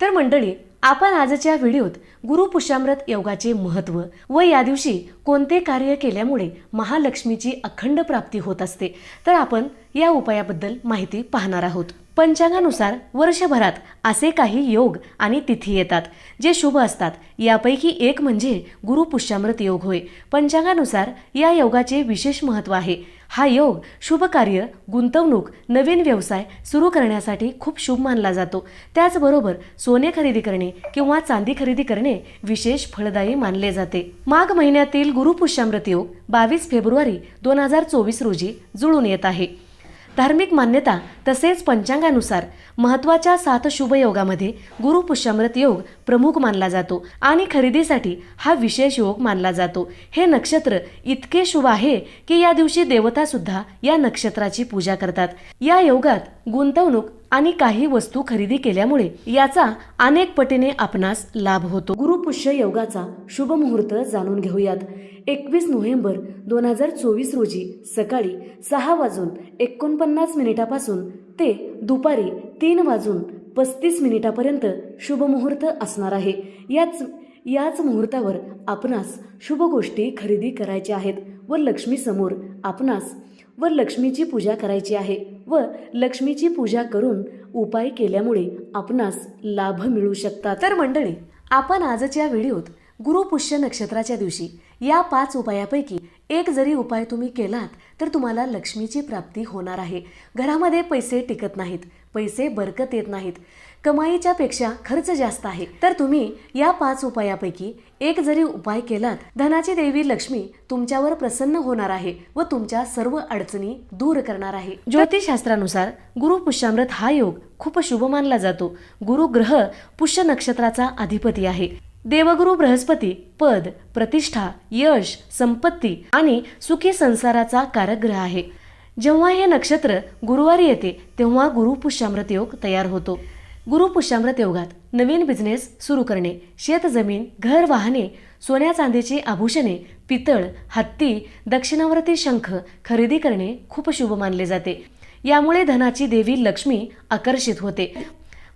तर मंडळी आपण आजच्या व्हिडिओत गुरुपुष्यामृत योगाचे महत्त्व व या दिवशी कोणते कार्य केल्यामुळे महालक्ष्मीची अखंड प्राप्ती होत असते तर आपण या उपायाबद्दल माहिती पाहणार आहोत. पंचांगानुसार वर्षभरात असे काही योग आणि तिथी येतात जे शुभ असतात. यापैकी एक म्हणजे गुरुपुष्यामृत योग होय. पंचांगानुसार या योगाचे विशेष महत्त्व आहे. हा योग शुभ कार्य गुंतवणूक नवीन व्यवसाय सुरू करण्यासाठी खूप शुभ मानला जातो. त्याचबरोबर सोने खरेदी करणे किंवा चांदी खरेदी करणे विशेष फळदायी मानले जाते. माघ महिन्यातील गुरुपुष्यामृत योग बावीस फेब्रुवारी दोन हजार चोवीस रोजी जुळून येत आहे. धार्मिक मान्यता तसेच पंचांगानुसार महत्त्वाच्या सात शुभ योगामध्ये गुरुपुष्यामृत योग प्रमुख मानला जातो आणि खरेदीसाठी हा विशेष योग मानला जातो. हे नक्षत्र इतके शुभ आहे की या दिवशी देवता सुद्धा या नक्षत्राची पूजा करतात. या योगात गुंतवणूक आणि काही वस्तू खरेदी केल्यामुळे याचा अनेक पटीने आपणास लाभ होतो. गुरुपुष्य योगाचा शुभ मुहूर्त जाणून घेऊयात. एकवीस नोव्हेंबर दोन हजार चोवीस रोजी सकाळी सहा वाजून एकोणपन्नास मिनिटापासून ते दुपारी तीन वाजून पस्तीस मिनिटापर्यंत शुभ मुहूर्त असणार आहे. याच याच मुहूर्तावर आपणास शुभ गोष्टी खरेदी करायच्या आहेत व लक्ष्मीसमोर आपणास व लक्ष्मीची पूजा करायची आहे व लक्ष्मीची पूजा करून उपाय केल्यामुळे आपणास लाभ मिळू शकतात. तर मंडळी आपण आजच्या व्हिडिओत गुरुपुष्य नक्षत्राच्या दिवशी या पाच उपायापैकी एक जरी उपाय तुम्ही केलात तर तुम्हाला लक्ष्मीची प्राप्ती होणार आहे. घरामध्ये पैसे टिकत नाहीत. पैसे बरकत येत नाहीत. कमाईच्या पेक्षा खर्च जास्त आहे. तर तुम्ही या पाच उपायापैकी एक जरी उपाय केलात धनाची देवी लक्ष्मी तुमच्यावर प्रसन्न होणार आहे व तुमच्या सर्व अडचणी दूर करणार आहे. ज्योतिषशास्त्रानुसार गुरु पुष्यामृत हा योग खूप शुभ मानला जातो. गुरु ग्रह पुष्य नक्षत्राचा अधिपती आहे. देवगुरु बृहस्पती पद प्रतिष्ठा यश संपत्ती आणि सुखी संसाराचा कारक ग्रह आहे. जेव्हा हे नक्षत्र गुरुवारी येते तेव्हा गुरु पुष्यामृत योग तयार होतो. गुरु पुष्यामृत योगात नवीन बिझनेस सुरू करणे शेतजमीन घर वाहने सोन्या चांदीची आभूषणे पितळ हत्ती दक्षिणावर्ती शंख खरेदी करणे खूप शुभ मानले जाते. यामुळे धनाची देवी लक्ष्मी आकर्षित होते.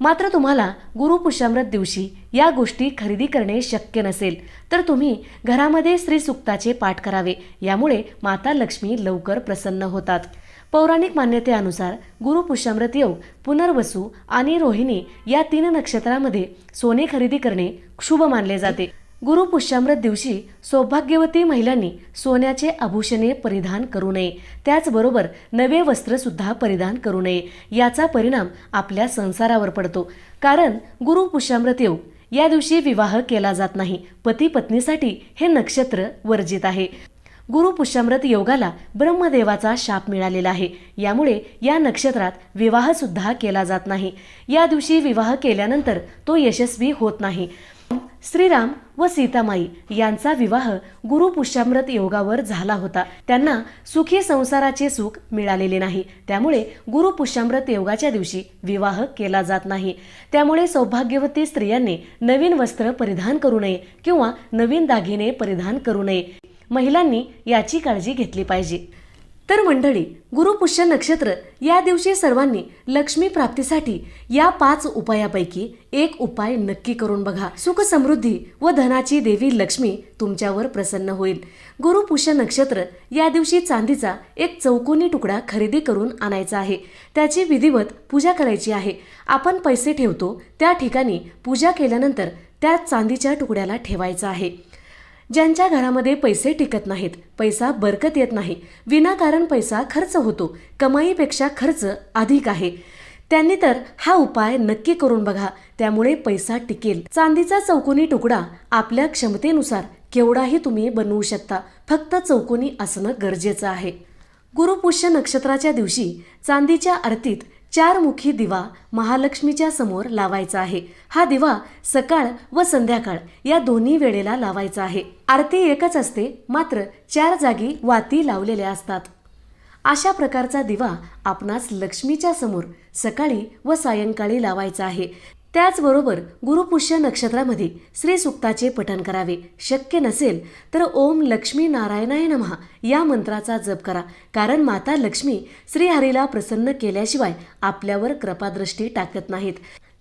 मात्र तुम्हाला गुरुपुषामृत दिवशी या गोष्टी खरेदी करणे शक्य नसेल तर तुम्ही घरामध्ये श्रीसुक्ताचे सुक्ताचे पाठ करावे. यामुळे माता लक्ष्मी लवकर प्रसन्न होतात. पौराणिक मान्यतेनुसार गुरुपुषामृत योग पुनर्वसू आणि रोहिणी या तीन नक्षत्रामध्ये सोने खरेदी करणे शुभ मानले जाते. गुरुपुष्यामृत दिवशी सौभाग्यवती महिलांनी सोन्याचे आभूषणे परिधान करू नये. त्याचबरोबर नवे वस्त्र सुद्धा परिधान करू नये. याचा परिणाम आपल्या संसारावर पडतो. कारण गुरुपुष्यामृत योग या दिवशी विवाह केला जात नाही. पती पत्नीसाठी हे नक्षत्र वर्जित आहे. गुरुपुष्यामृत योगाला ब्रह्मदेवाचा शाप मिळालेला आहे. यामुळे या नक्षत्रात विवाह सुद्धा केला जात नाही. या दिवशी विवाह केल्यानंतर तो यशस्वी होत नाही. श्रीराम व सीतामाई यांचा विवाह गुरु पुष्यामृत योगावर झाला होता. त्यांना सुखी संसाराचे सुख मिळालेले नाही. त्यामुळे गुरु पुष्यामृत योगाच्या दिवशी विवाह केला जात नाही. त्यामुळे सौभाग्यवती स्त्रियांनी नवीन वस्त्र परिधान करू नये किंवा नवीन दागिने परिधान करू नये. महिलांनी याची काळजी घेतली पाहिजे. तर मंडळी गुरुपुष्य नक्षत्र या दिवशी सर्वांनी लक्ष्मी प्राप्तीसाठी या पाच उपायापैकी एक उपाय नक्की करून बघा. सुख समृद्धी व धनाची देवी लक्ष्मी तुमच्यावर प्रसन्न होईल. गुरुपुष्य नक्षत्र या दिवशी चांदीचा एक चौकोनी तुकडा खरेदी करून आणायचा आहे. त्याची विधिवत पूजा करायची आहे. आपण पैसे ठेवतो त्या ठिकाणी पूजा केल्यानंतर त्या चांदीच्या तुकड्याला ठेवायचा आहे. ज्यांच्या घरामध्ये पैसे टिकत नाहीत पैसा बरकत येत नाही. विनाकारण पैसा खर्च होतो. कमाईपेक्षा खर्च अधिक आहे. त्यांनी तर हा उपाय नक्की करून बघा. त्यामुळे पैसा टिकेल. चांदीचा चौकोनी तुकडा आपल्या क्षमतेनुसार केवढाही तुम्ही बनवू शकता. फक्त चौकोनी असणं गरजेचं आहे. गुरुपुष्य नक्षत्राच्या दिवशी चांदीच्या आरतीत चारमुखी दिवा महालक्ष्मीच्या समोर लावायचा आहे. हा दिवा सकाळ व संध्याकाळ या दोन्ही वेळेला लावायचा आहे. आरती एकच असते मात्र चार जागी वाती लावलेल्या असतात. अशा प्रकारचा दिवा आपणास लक्ष्मीच्या समोर सकाळी व सायंकाळी लावायचा आहे. त्याचबरोबर गुरुपुष्य नक्षत्रामध्ये श्री सुक्ताचे पठण करावे. शक्य नसेल तर ओम लक्ष्मी नारायणाय नमः या मंत्राचा जप करा. कारण माता लक्ष्मी श्रीहरीला प्रसन्न केल्याशिवाय आपल्यावर कृपादृष्टी टाकत नाहीत.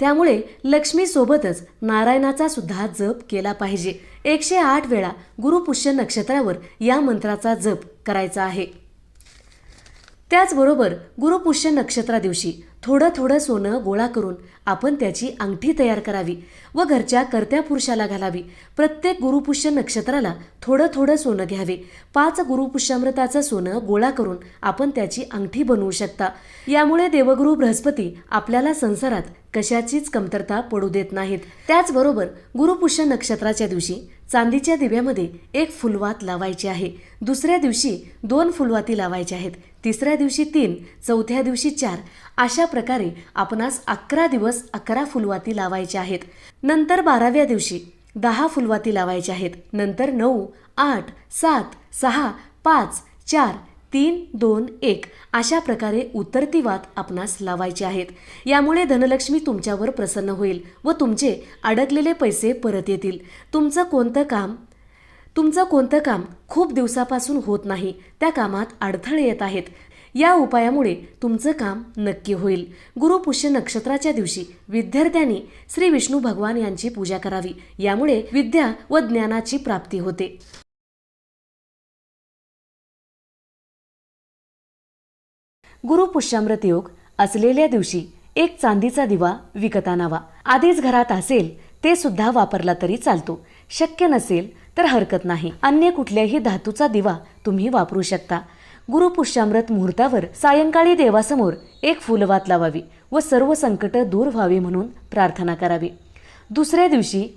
त्यामुळे लक्ष्मीसोबतच नारायणाचा सुद्धा जप केला पाहिजे. एकशे आठ वेळा गुरुपुष्य नक्षत्रावर या मंत्राचा जप करायचा आहे. त्याचबरोबर गुरुपुष्य नक्षत्रा दिवशी थोडं थोडं सोनं गोळा करून आपण त्याची अंगठी तयार करावी व घरच्या कर्त्या पुरुषाला घालावी. प्रत्येक गुरुपुष्य नक्षत्राला थोडं थोडं सोनं घ्यावे. पाच गुरुपुष्यामृताचं सोनं गोळा करून आपण त्याची अंगठी बनवू शकता. यामुळे देवगुरु बृहस्पती आपल्याला संसारात कशाचीच कमतरता पडू देत नाहीत. त्याचबरोबर गुरुपुष्य नक्षत्राच्या दिवशी चांदीच्या दिव्यामध्ये एक फुलवात लावायची आहे. दुसऱ्या दिवशी दोन फुलवाती लावायच्या आहेत. तिसऱ्या दिवशी तीन चौथ्या दिवशी चार. अशा प्रकारे आपणास अकरा दिवस अकरा फुलवाती लावायच्या आहेत. नंतर बाराव्या दिवशी दहा फुलवाती लावायच्या आहेत. नंतर नऊ आठ सात सहा पाच चार तीन दोन एक अशा प्रकारे उतरती वात आपणास लावायचे आहेत. यामुळे धनलक्ष्मी तुमच्यावर प्रसन्न होईल व तुमचे अडकलेले पैसे परत येतील. तुमचं कोणतं काम? तुमचं कोणतं काम खूप दिवसापासून होत नाही. त्या कामात अडथळे येत आहेत. या उपायामुळे तुमचं काम नक्की होईल. गुरुपुष्य नक्षत्राच्या दिवशी विद्यार्थ्यांनी श्री विष्णू भगवान यांची पूजा करावी. यामुळे विद्या व ज्ञानाची प्राप्ती होते. गुरुपुष्यामृत योग असलेल्या दिवशी एक चांदीचा दिवा विकत आणावा. आधीच घरात असेल ते सुद्धा वापरला तरी चालतो. शक्य नसेल तर हरकत नाही. अन्य कुठल्याही धातूचा दिवा तुम्ही वापरू शकता. गुरुपुष्यामृत मुहूर्तावर सायंकाळी देवासमोर एक फुलवात लावावी व सर्व संकट दूर व्हावी म्हणून प्रार्थना करावी. दुसऱ्या दिवशी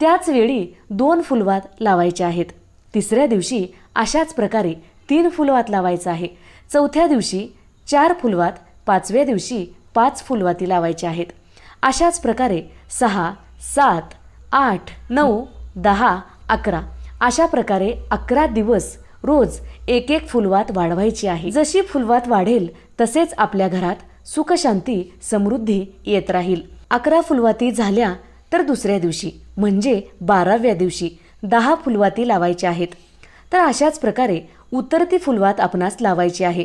त्याच वेळी दोन फुलवात लावायच्या आहेत. तिसऱ्या दिवशी अशाच प्रकारे तीन फुलवात लावायचं आहे. चौथ्या दिवशी चार फुलवात पाचव्या दिवशी पाच फुलवाती लावायच्या आहेत. अशाच प्रकारे सहा सात आठ नऊ दहा अकरा अशा प्रकारे अकरा दिवस रोज एक एक फुलवात वाढवायची आहे. जशी फुलवात वाढेल तसेच आपल्या घरात सुखशांती समृद्धी येत राहील. अकरा फुलवाती झाल्या तर दुसऱ्या दिवशी म्हणजे बाराव्या दिवशी दहा फुलवाती लावायच्या आहेत. तर अशाच प्रकारे उतरती फुलवात आपणास लावायची आहे.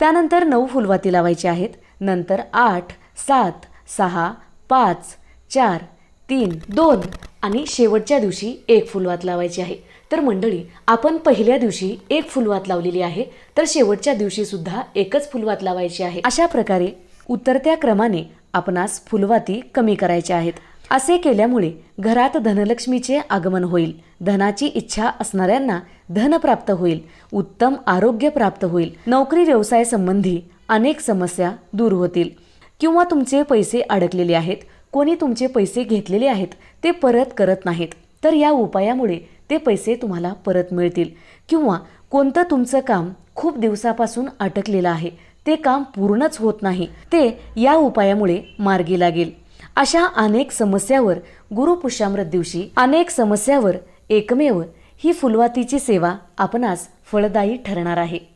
त्यानंतर नऊ फुलवाती लावायची आहेत. नंतर आठ सात सहा पाच चार तीन दोन आणि शेवटच्या दिवशी एक फुलवात लावायची आहे. तर मंडळी आपण पहिल्या दिवशी एक फुलवात लावलेली आहे तर शेवटच्या दिवशी सुद्धा एकच फुलवात लावायची आहे. अशा प्रकारे उतरत्या क्रमाने आपणास फुलवाती कमी करायच्या आहेत. असे केल्यामुळे घरात धनलक्ष्मीचे आगमन होईल. धनाची इच्छा असणाऱ्यांना धन प्राप्त होईल. उत्तम आरोग्य प्राप्त होईल. नोकरी व्यवसाय संबंधी अनेक समस्या दूर होतील. किंवा तुमचे पैसे अडकलेले आहेत. कोणी तुमचे पैसे घेतलेले आहेत ते परत करत नाहीत. तर या उपायामुळे ते पैसे तुम्हाला परत मिळतील. किंवा कोणतं तुमचं काम खूप दिवसापासून अटकलेलं आहे ते काम पूर्णच होत नाही ते या उपायामुळे मार्गी लागेल. अशा अनेक समस्यावर गुरुपुष्यामृत दिवशी अनेक समस्यावर एकमेव ही फुलवातीची सेवा आपणास फळदायी ठरणार आहे.